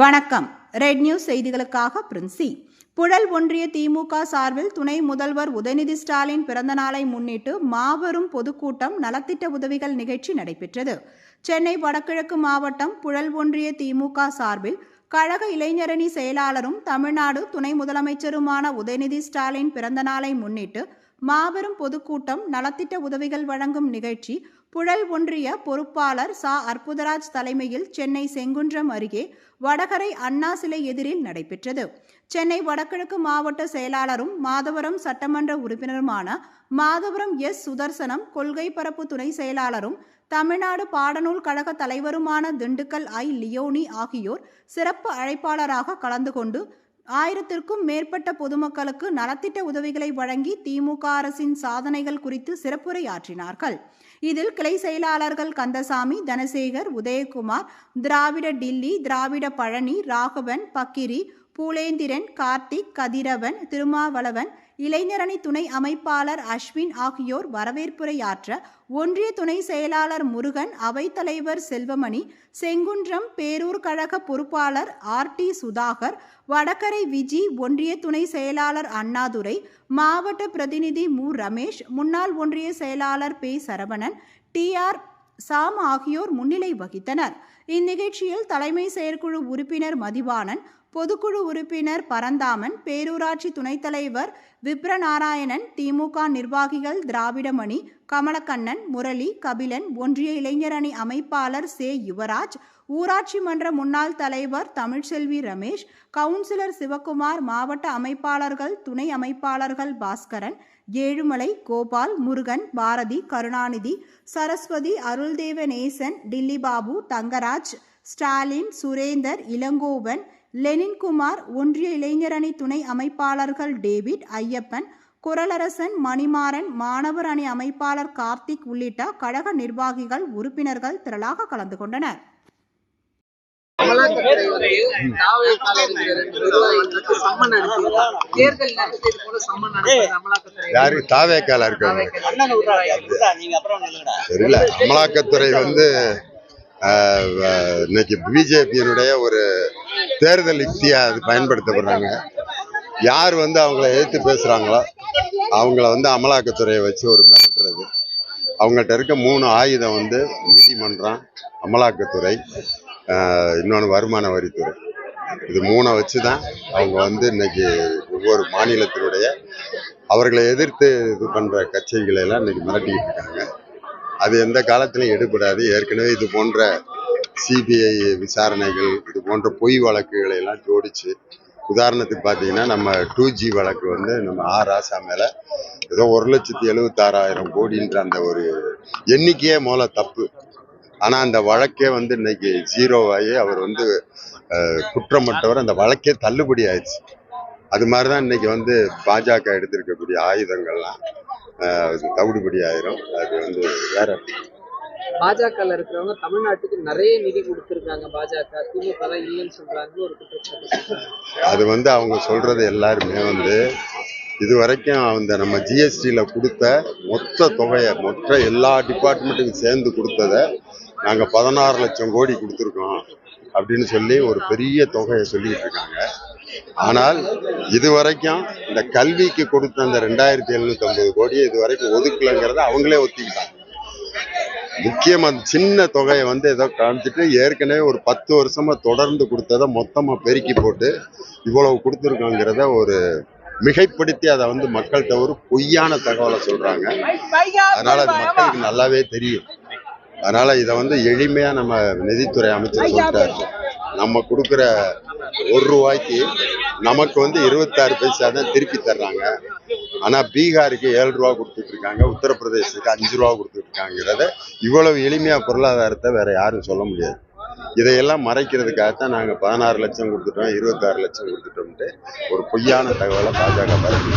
வணக்கம். Red news செய்திகளுக்காக பிரின்சி. புழல் ஒன்றிய திமுக சார்பில் துணை முதல்வர் உதயநிதி ஸ்டாலின் பிறந்த நாளை முன்னிட்டு மாபெரும் பொதுக்கூட்டம் நலத்திட்ட உதவிகள் நிகழ்ச்சி நடைபெற்றது. சென்னை வடகிழக்கு மாவட்டம் புழல் ஒன்றிய திமுக சார்பில் கழக இளைஞரணி செயலாளரும் தமிழ்நாடு துணை முதலமைச்சருமான உதயநிதி ஸ்டாலின் பிறந்த நாளை முன்னிட்டு மாபெரும் பொதுக்கூட்டம் நலத்திட்ட உதவிகள் வழங்கும் நிகழ்ச்சி புழல் ஒன்றிய பொறுப்பாளர் சா. அற்புதராஜ் தலைமையில் சென்னை செங்குன்றம் அருகே வடகரை அண்ணா சிலை எதிரில் நடைபெற்றது. சென்னை வடகிழக்கு மாவட்ட செயலாளரும் மாதவரம் சட்டமன்ற உறுப்பினருமான மாதவரம் எஸ். சுதர்சனம் கொள்கை பரப்பு துணை செயலாளரும் தமிழ்நாடு பாடநூல் கழக தலைவருமான திண்டுக்கல் ஐ. லியோனி ஆகியோர் சிறப்பு அழைப்பாளராக கலந்து கொண்டு ஆயிரத்திற்கும் மேற்பட்ட பொதுமக்களுக்கு நலத்திட்ட உதவிகளை வழங்கி திமுக அரசின் சாதனைகள் குறித்து சிறப்புரையாற்றினார்கள். இதில் கிளை செயலாளர்கள் கந்தசாமி தனசேகர் உதயகுமார் திராவிட டில்லி திராவிட பழனி ராகவன் பக்கிரி பூலேந்திரன் கார்த்திக் கதிரவன் திருமாவளவன் இளைஞரணி துணை அமைப்பாளர் அஸ்வின் ஆகியோர் வரவேற்புரையாற்ற ஒன்றிய துணை செயலாளர் முருகன் அவைத்தலைவர் செல்வமணி செங்குன்றம் பேரூர் கழக பொறுப்பாளர் ஆர் டி சுதாகர் வடகரை விஜி ஒன்றிய துணை செயலாளர் அண்ணாதுரை மாவட்ட பிரதிநிதி மு. ரமேஷ் முன்னாள் ஒன்றிய செயலாளர் பே. சரவணன் டி. ஆர். சாம் ஆகியோர் முன்னிலை வகித்தனர். இந்நிகழ்ச்சியில் தலைமை செயற்குழு உறுப்பினர் மதிவாணன் பொதுக்குழு உறுப்பினர் பரந்தாமன் பேரூராட்சி துணைத் தலைவர் விப்ரநாராயணன் திமுக நிர்வாகிகள் திராவிடமணி கமலக்கண்ணன் முரளி கபிலன் ஒன்றிய இளைஞரணி அமைப்பாளர் சே. யுவராஜ் ஊராட்சி மன்ற முன்னாள் தலைவர் தமிழ்செல்வி ரமேஷ் கவுன்சிலர் சிவக்குமார் மாவட்ட அமைப்பாளர்கள் துணை அமைப்பாளர்கள் பாஸ்கரன் ஏழுமலை கோபால் முருகன் பாரதி கருணாநிதி சரஸ்வதி அருள்தேவ நேசன் டில்லி பாபு தங்கராஜ் ஸ்டாலின் சுரேந்தர் இளங்கோவன் லெனின்குமார் ஒன்றிய இளைஞரணி துணை அமைப்பாளர்கள் டேவிட் ஐயப்பன் குரலரசன் மணிமாறன் மாணவர் அணி அமைப்பாளர் கார்த்திக் உள்ளிட்ட கழக நிர்வாகிகள் உறுப்பினர்கள் திரளாக கலந்து கொண்டனர். வந்து யாரு? தாவேக்கால இருக்காங்க தெரியல. அமலாக்கத்துறை வந்து ஆஹ், இன்னைக்கு பிஜேபியினுடைய ஒரு தேர்தல் யுக்தியாக அது பயன்படுத்தப்படுறாங்க யார் வந்து அவங்கள எதிர்த்து பேசுகிறாங்களோ அவங்கள வந்து அமலாக்கத்துறையை வச்சு ஒரு மிரட்டுறது. அவங்கள்ட்ட இருக்க மூணு ஆயுதம் வந்து நீதிமன்றம் அமலாக்கத்துறை இன்னொன்று வருமான வரித்துறை. இது மூணை வச்சு தான் அவங்க வந்து இன்னைக்கு ஒவ்வொரு மாநிலத்தினுடைய அவர்களை எதிர்த்து இது பண்ணுற கட்சிகளை எல்லாம் இன்னைக்கு மிரட்டிக்கிட்டு இருக்காங்க. அது எந்த காலத்திலையும் எடுபடாது. ஏற்கனவே இது போன்ற சிபிஐ விசாரணைகள் இது போன்ற பொய் வழக்குகளை எல்லாம் ஜோடிச்சு உதாரணத்துக்கு பார்த்தீங்கன்னா நம்ம டூ ஜி வழக்கு வந்து நம்ம ஆர் ராசா மேலே ஏதோ ஒரு லட்சத்தி எழுபத்தாறாயிரம் கோடின்ற அந்த ஒரு எண்ணிக்கையே மூல தப்பு. ஆனால் அந்த வழக்கே வந்து இன்னைக்கு ஜீரோ ஆகி அவர் வந்து குற்றமற்றவர் அந்த வழக்கே தள்ளுபடி ஆயிடுச்சு. அது மாதிரி தான் இன்னைக்கு வந்து பாஜக எடுத்திருக்கக்கூடிய ஆயுதங்கள்லாம் தவிடுபடி ஆயிரும். அது வந்து வேற பாஜகல இருக்கிறவங்க தமிழ்நாட்டுக்கு நிறைய நிதி கொடுத்துருக்காங்க. பாஜக திமுக தான் இல்லைன்னு சொல்றாங்க ஒரு குற்றச்சாட்டு. அது வந்து அவங்க சொல்றது எல்லாருமே வந்து இது வரைக்கும் அந்த நம்ம ஜிஎஸ்டியில கொடுத்த மொத்த தொகையை மொத்த எல்லா டிபார்ட்மெண்ட்டுக்கும் சேர்ந்து கொடுத்ததை நாங்கள் பதினாறு லட்சம் கோடி கொடுத்துருக்கோம் அப்படின்னு சொல்லி ஒரு பெரிய தொகையை சொல்லிட்டு இருக்காங்க. ஆனால் இது வரைக்கும் இந்த கல்விக்கு கொடுத்த அந்த ரெண்டாயிரத்தி எழுநூத்தி ஐம்பது கோடியை இது வரைக்கும் ஒதுக்கலைங்கிறத அவங்களே ஒத்திக்கிட்டாங்க. முக்கியமாக சின்ன தொகையை வந்து ஏதோ காமிச்சிட்டு ஏற்கனவே ஒரு பத்து வருஷமா தொடர்ந்து கொடுத்ததை மொத்தமா பெருக்கி போட்டு இவ்வளவு கொடுத்துருக்காங்கிறத ஒரு மிகைப்படுத்தி அதை வந்து மக்கள்கிட்ட ஒரு பொய்யான தகவலை சொல்றாங்க. அதனால அது மக்களுக்கு நல்லாவே தெரியும். அதனால இதை வந்து எளிமையா நம்ம நிதித்துறை அமைச்சர் சொல்லிட்டாரு. நம்ம கொடுக்குற ஒரு ரூபாய்க்கு நமக்கு வந்து இருபத்தாறு பைசா தான் திருப்பி தர்றாங்க. ஆனா பீகாருக்கு ஏழு ரூபா கொடுத்துட்டு இருக்காங்க உத்தரப்பிரதேசத்துக்கு அஞ்சு ரூபா கொடுத்துட்டு இருக்காங்கிறத இவ்வளவு எளிமையா பொருளாதாரத்தை வேற யாரும் சொல்ல முடியாது. இதையெல்லாம் மறைக்கிறதுக்காகத்தான் நாங்க பதினாறு லட்சம் கொடுத்துட்டோம் இருபத்தாறு லட்சம் கொடுத்துட்டோம்ட்டு ஒரு பொய்யான தகவலை பாஜக பரப்பி